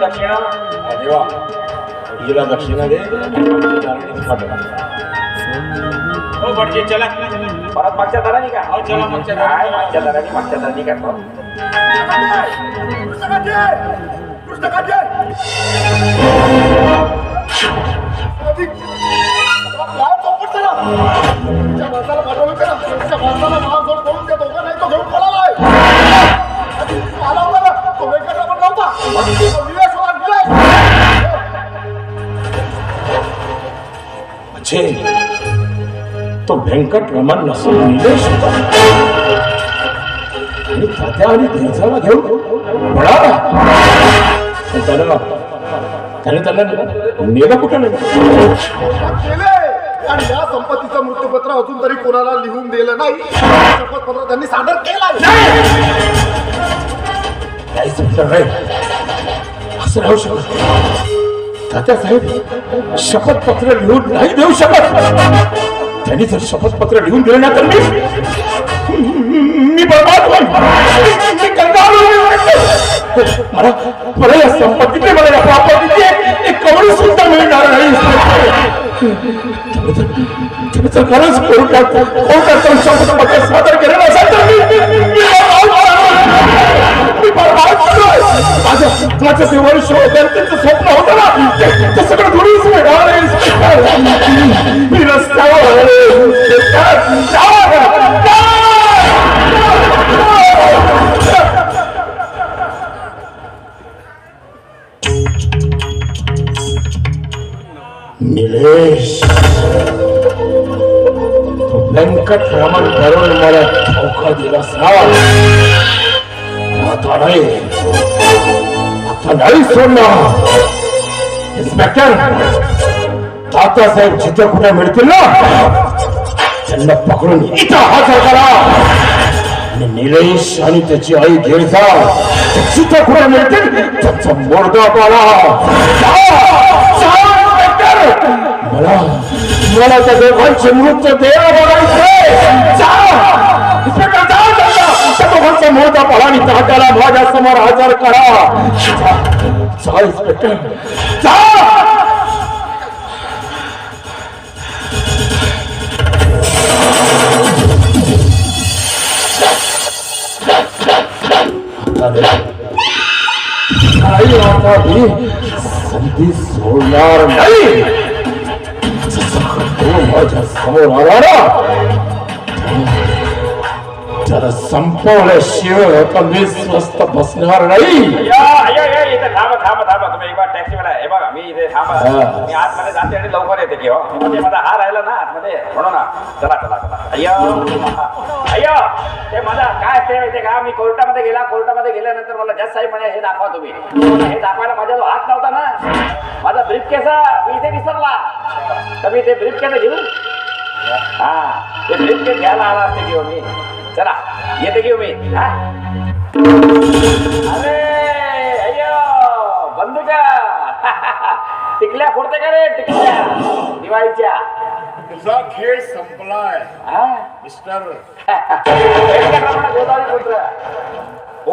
दक्षिणा देवा हिला दक्षिणा दे हो भटजी चला परत मागच्या दरानी का हो, चला मागच्या काय मागच्या दरानी मागच्या दरानी करतो अच्छे तो व्यंकट रमण नसून निलेश होता आणि तात्या आणि देवचाला घेऊन पळाला। पण त्यानं त्यांना नेलं कुठं नाही? आणि या संपत्तीचं मृत्यूपत्र अजून तरी कोणाला लिहून दिलं नाही? शपथपत्र त्यांनी सादर केलं नाही! असं राहू शकत तात्या साहेब शपथपत्र लिहून नाही देऊ शकत. त्यांनी जर शपथपत्र लिहून दिलं ना तर मी मी बर्बाद मला मला या संपत्तीचे मला या प्रॉपर्टीचे एक कवडी सुद्धा मिळणार नाही. खरंच कोर्टात कोर्टात जाऊन शपथपत्र सादर केलं असेल माझं माझं ते वर्ष होतं त्यांचं स्वप्न होतं ना? ते- सगळं धुळीस मिळणार मी रस्त्यावर निलेश. व्यंकट रमण करून मला धोका दिलास. ना आता नाही. आता नाही सोडणार इन्स्पेक्टर तात्यासाहेब जिथे कुठे मिळतील ना त्यांना पकडून इथं हजर करा आणि निलेश आणि त्याची आई घेर जा जिथे कुठे मिळतील त्यांचा मोर्दा पाडा जा, जा, इन्स्पेक्टर. मला मला त्या दोघांचे मृत्यू देवा बघायचे जा इन्स्पेक्टर जा आपण जा. त्या दोघांचा माझ्यासमोर हजर करा. इन्स्पेक्टर संधी सोडणार नाही. माझ्यासमोर आला ना. त्याला संपवल्याशिवाय आता मी स्वस्त बसणार नाही या या या इथे थांबा थांबा थांबा तुम्ही एक बार टॅक्सी हे बघा मी इथे थांबा. मी आतमध्ये जाते आणि लवकर येते की म्हणजे माझा हा राहिला ना आतमध्ये म्हणून ना चला चला चला अय्यो अय्यो ते माझा काय का मी कोर्टामध्ये गेला कोर्टामध्ये गेल्यानंतर मला जज साहेब म्हणे हे दाखवा तुम्ही हे दाखवायला माझा जो हात नव्हता ना माझा ब्रीफ केस मी इथे विसरला तर मी ते ब्रीफ केस घेऊ हा ते ब्रीफ केस घ्यायला आला असते घेऊ मी चला येते घेऊ मी हा? अरे अय्यो बंदुका टिकल्या फोडते का रे? टिकल्या. दिवाळीच्या. तुझा खेळ संपलाय. हा? मिस्टर. गोदावरी पुत्र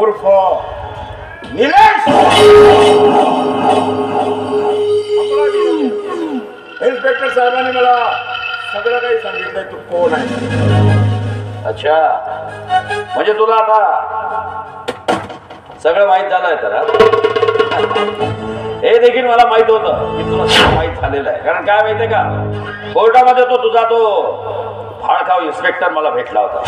उर्फ. निलेश! इन्स्पेक्टर साहेबांनी मला सगळं काही सांगितलंय तू कोण आहे? अच्छा. म्हणजे तुला आता सगळं माहीत झालंय तर हे? देखील मला माहीत होतं की तुला सगळं माहीत झालेलं आहे. कारण काय माहितीये का? कोर्टामध्ये तो तुझा तो फाळखाव इन्स्पेक्टर मला भेटला होता.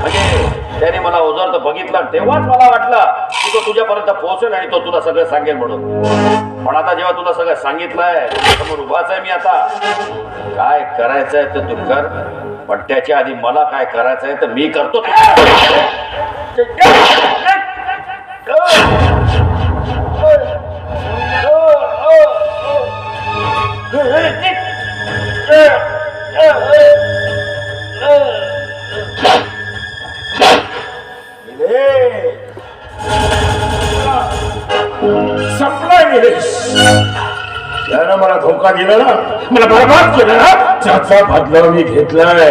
म्हणजे त्याने मला ओझर तर बघितलं तेव्हाच मला वाटलं की तो तुझ्यापर्यंत पोहोचेल आणि तो तुला सगळं सांगेल म्हणून. पण आता जेव्हा तुला सगळं सांगितलंय समोर उभाच आहे मी आता. काय करायचंय ते तू कर. पण त्याच्या आधी मला काय करायचंय तर मी करतो. संपलाय निलेश त्यानं मला धोका दिला ना. मला बरबाद केलं ना. त्याचा बदला मी घेतलाय.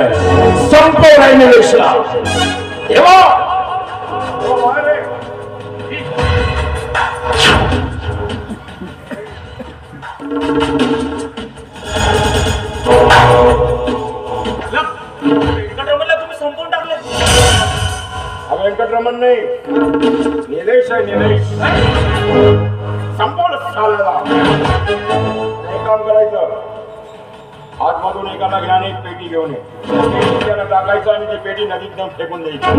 संपवलाय निलेशला तेव्हा व्यंकटरमण नाही. निलेश आहे निलेश. संपवलं चालला. काम करायचं? आतमधून एकाला घ्या आणि एक पेटी घेऊन ये. त्याला टाकायचं आणि ती पेटी नदीत नेऊन फेकून द्यायची.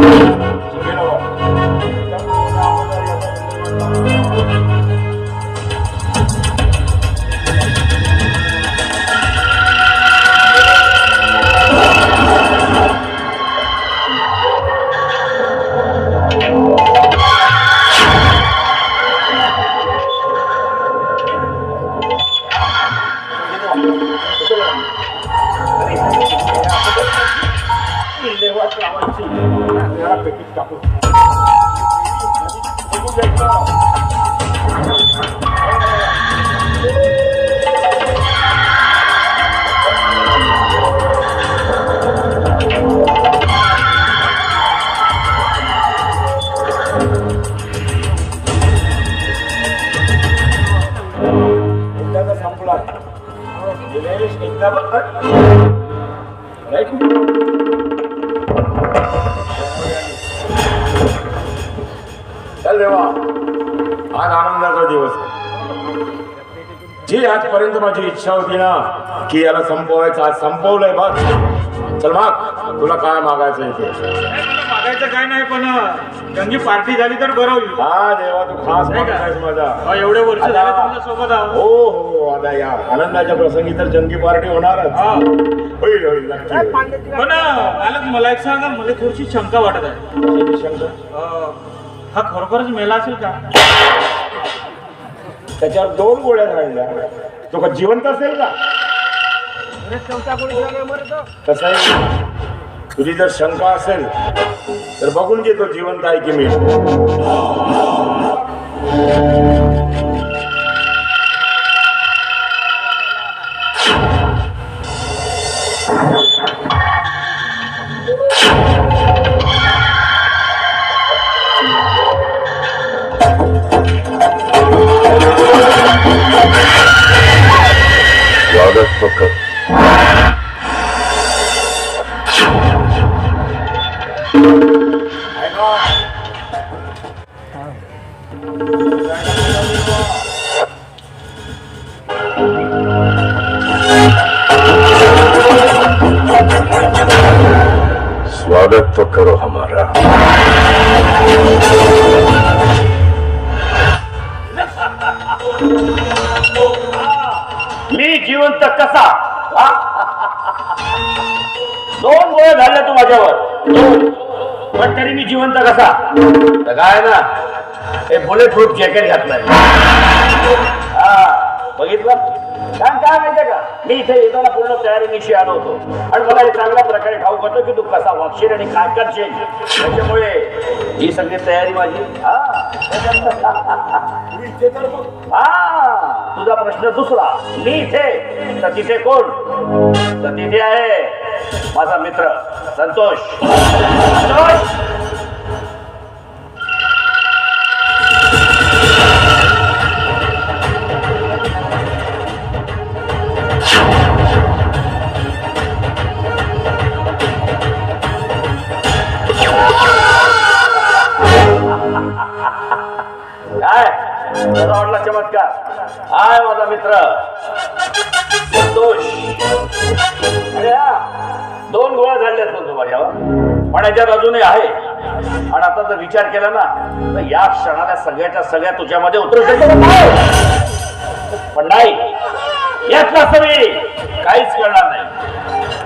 Turkish couple. Right? देवा. आज आनंदाचा दिवस. जी आजपर्यंत माझी इच्छा होती ना की याला संपवायचं आज संपवलंय बघ. चल माग तुला काय मागायचं इथे मागायचं काय नाही पण गंगी पार्टी झाली तर बरं होईल. हा देवा तू खास नाही माझा. एवढे वर्ष झाले तुमच्यासोबत हो हो आता या आनंदाच्या प्रसंगी तर जंगी पार्टी होणारच. हा. होईल होईल. पण मला एक सांगा मला थोडीशी शंका वाटत आहे. शंका? हा खरोखरच मेला असेल का? त्याच्यावर दोन गोळ्या राहिल्या तो का जिवंत असेल का? कसं आहे. तुझी जर शंका असेल तर बघून घे तो जिवंत आहे की मी. स्वागत स्वागत तो करो हमारा कसा? दोन गोळ्या झाले तू माझ्यावर. दोन. पण तरी मी जिवंत कसा? तर काय ना हे बुलेट प्रूफ जॅकेट घातलंय. हा बघितलं? कारण काय माहितीये का? मी इथे येताना पूर्ण तयारीनिशी आलो होतो. आणि मला हे चांगल्या प्रकारे ठाऊक होतं की तू कसा वागशील आणि काय करशील. त्याच्यामुळे ही सगळी तयारी माझी. हा. हा तुझा प्रश्न दुसरा. मी इथे. तर तिथे कोण? तर तिथे आहे माझा मित्र संतोष. संतोष! आय हाय माझा मित्र. संतोष. दोन गोळ्या झाल्या असतो माझ्यावर पण याच्यात अजूनही आहे. आणि आता जर विचार केला ना तर या क्षणाला सगळ्याच्या सगळ्या तुझ्यामध्ये उतरू शकतो. पण नाही. यात नसतं मी काहीच करणार नाही.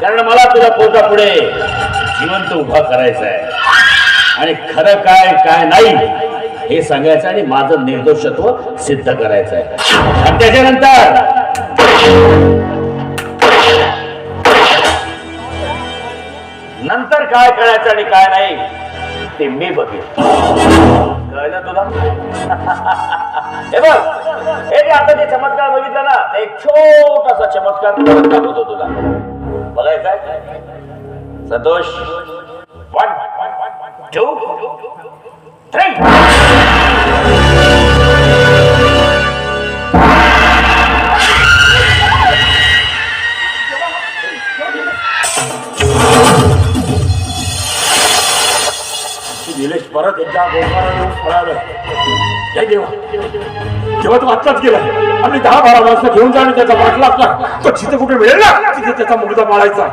कारण मला तुझ्या पोटा पुढे जिवंत उभा करायचा आहे आणि खरं काय काय नाही हे सांगायचं आणि माझं निर्दोषत्व सिद्ध करायचं आहे आणि त्याच्यानंतर नंतर काय करायचं आणि काय नाही ते मी बघेन. कळलं तुला? हे बघ हे आता जे चमत्कार बघितला ना ते एक छोटासा चमत्कार दाखवतो तुला. बघायचा संतोष वन टू परत एकदा पळालं हे देवा तेव्हा तो आत्ताच गेला आम्ही दहा बारा वाजता घेऊन जाणं त्याचा वाटला आपला तो जिथे कुठे मिळेल ना तिथे त्याचा मुलगा पाळायचा